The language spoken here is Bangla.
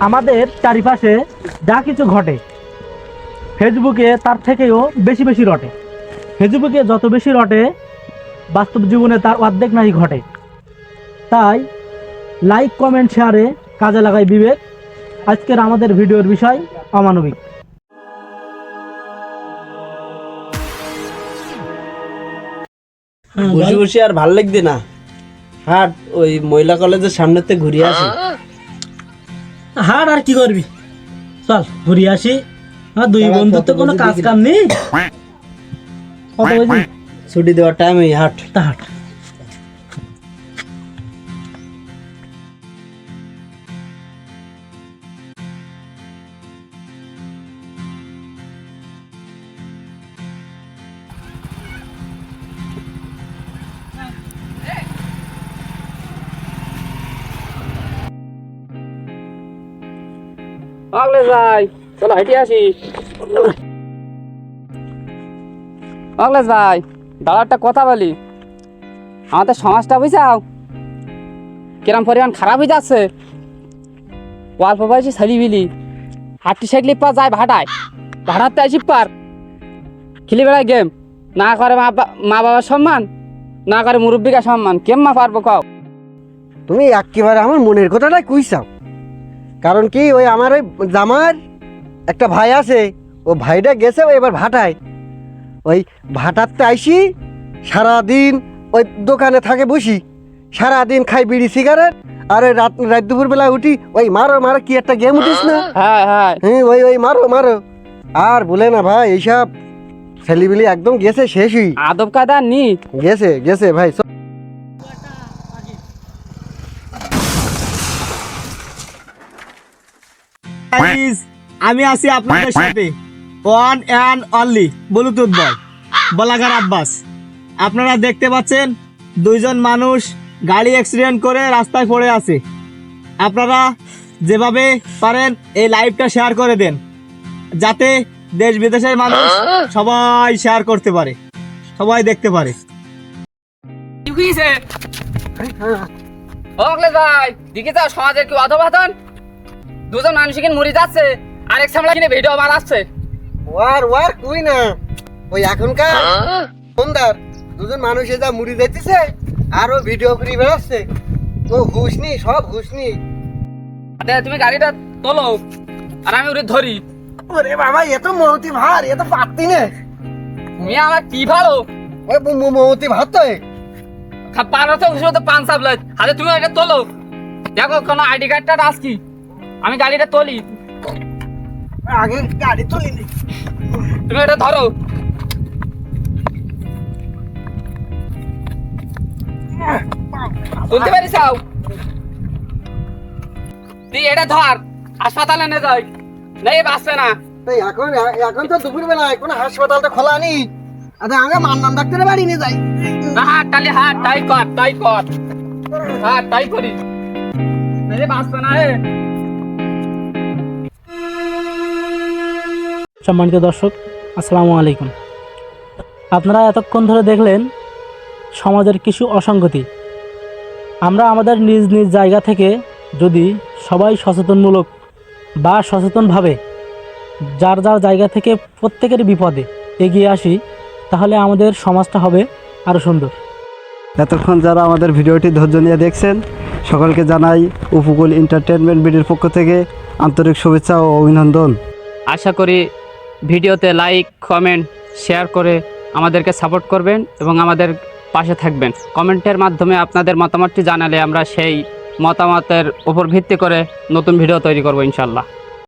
আমাদের চারিপাশে যা কিছু ঘটে, ফেসবুকে তার থেকেও বেশি বেশি রটে। ফেসবুকে যত বেশি রটে, বাস্তব জীবনে তার অর্ধেক নাই ঘটে। তাই লাইক কমেন্ট শেয়ারে কাজে লাগাই বিবেক। আজকের আমাদের ভিডিওর বিষয় অমানবিক। বসে বসে আর ভালো লাগবে না। হাট, ওই মহিলা কলেজের সামনেতে ঘুরে আসি। হাট আর কি করবি? চল ঘুরে আসি। আর দুই বন্ধু বন্ধুর তো কোনো কাজ কাম নেই। বলছি ছুটি দেওয়ার টাইম এই হাট। তা হাট। আগলে যাই। চলো, হেঁটে আসি। দাদা একটা কথা বলি। আমাদের সমাজটা বুঝাও। কিরম পরিমাণ খারাপ হয়ে যাচ্ছে। অল্প বয়সী ছেলিবিলি হাঁটি সাইকেলি পা যায় ভাটায়। ভাড়াতে আসি পার। খেলি বেড়ায় গেম। না করে মা বাবার সম্মান, না করে মুরব্বিকা সম্মান। কেম মা পারব কাও? তুমি একেবারে আমার মনের কথাটাই কইসাও কারণ কি ওই আমার ওই জামার একটা ভাই আছে ও ভাইটা গেছে ও এবার ভাটায়। ওই ভাটাতে আইসি সারাদিন ওই দোকানে থাকে বসি সারাদিন খাই বিড়ি সিগারেট আর ওই রাত রাত দুপুর বেলা উঠি ওই মারো মারো কি একটা গেম উঠিস না? হ্যাঁ হ্যাঁ। হ্যাঁ ওই ওই মারো মারো। আর বলে না ভাই এইসব ছেলিবিলি একদম গেছে শেষই। আদব কাদা নি গেছে গেছে ভাই আমি আছি আপনাদের সাথে। One and only Bluetooth boy blogger Abbas আপনারা দেখতে পাচ্ছেন দুইজন মানুষ গাড়ি অ্যাক্সিডেন্ট করে রাস্তায় পড়ে আছে। আপনারা যেভাবে পারেন এই লাইভটা শেয়ার করে দেন যাতে দেশ বিদেশের মানুষ সবাই শেয়ার করতে পারে সবাই দেখতে পারে। যাই দিকে যাও সমাজের কি অধবাদন দুজন মানুষ কিনে মরে যাচ্ছে আরেক সামলা কিনে ভিডিও বানাচ্ছে। ওয়ার ওয়ার কই না। ওই এখনকার সুন্দর দুজন মানুষ যা মুড়ি দিতেছে আর ও ভিডিও করে বেড়াচ্ছে। ও হুশ নি সব হুশ নি। তুমি গাড়িটা তোলো আর আমি ওরে ধরি। ওরে বাবা এ তো মহতি ভার এ তো পাত্তি নে। তুমি আমার কি ভালো? ওই ম- ম- মহতি ভাত তো সময় তো পান সাপ্লাই হাতে তুমি এটা তোলো। দেখো কোনো আইডি কার্ডটা আস কি? আমি গাড়িটা তুলি। আগে গাড়ি তুলি তুমি এটা ধরো। তুলতে পারিস তুই এটা ধর হাসপাতালে নিয়ে যাই। নেই বাঁচবে না। এখন এখন তো দুপুর বেলা এখন হাসপাতাল তো খোলা নি আচ্ছা আগে মান্নান ডাক্তারের বাড়ি নিয়ে যাই। না হাট তাহলে হাট তাই কর তাই কর। হাট তাই করি। নেই বাঁচবে না সম্মানিত দর্শক আসসালামু আলাইকুম। আপনারা এতক্ষণ ধরে দেখলেন সমাজের কিছু অসঙ্গতি। আমরা আমাদের নিজ নিজ জায়গা থেকে যদি সবাই সচেতনমূলক বা সচেতনভাবে যার যার জায়গা থেকে প্রত্যেকের বিপদে এগিয়ে আসি তাহলে আমাদের সমাজটা হবে আরও সুন্দর। এতক্ষণ যারা আমাদের ভিডিওটি ধৈর্য নিয়ে দেখছেন সকলকে জানাই উপকূল এন্টারটেনমেন্ট বিডির পক্ষ থেকে আন্তরিক শুভেচ্ছা ও অভিনন্দন। আশা করি ভিডিওতে লাইক, কমেন্ট, শেয়ার করে আমাদেরকে সাপোর্ট করবেন এবং আমাদের পাশে থাকবেন। কমেন্টের মাধ্যমে আপনাদের মতামতটি জানালে আমরা সেই মতামতের উপর ভিত্তি করে নতুন ভিডিও তৈরি করব ইনশাল্লাহ।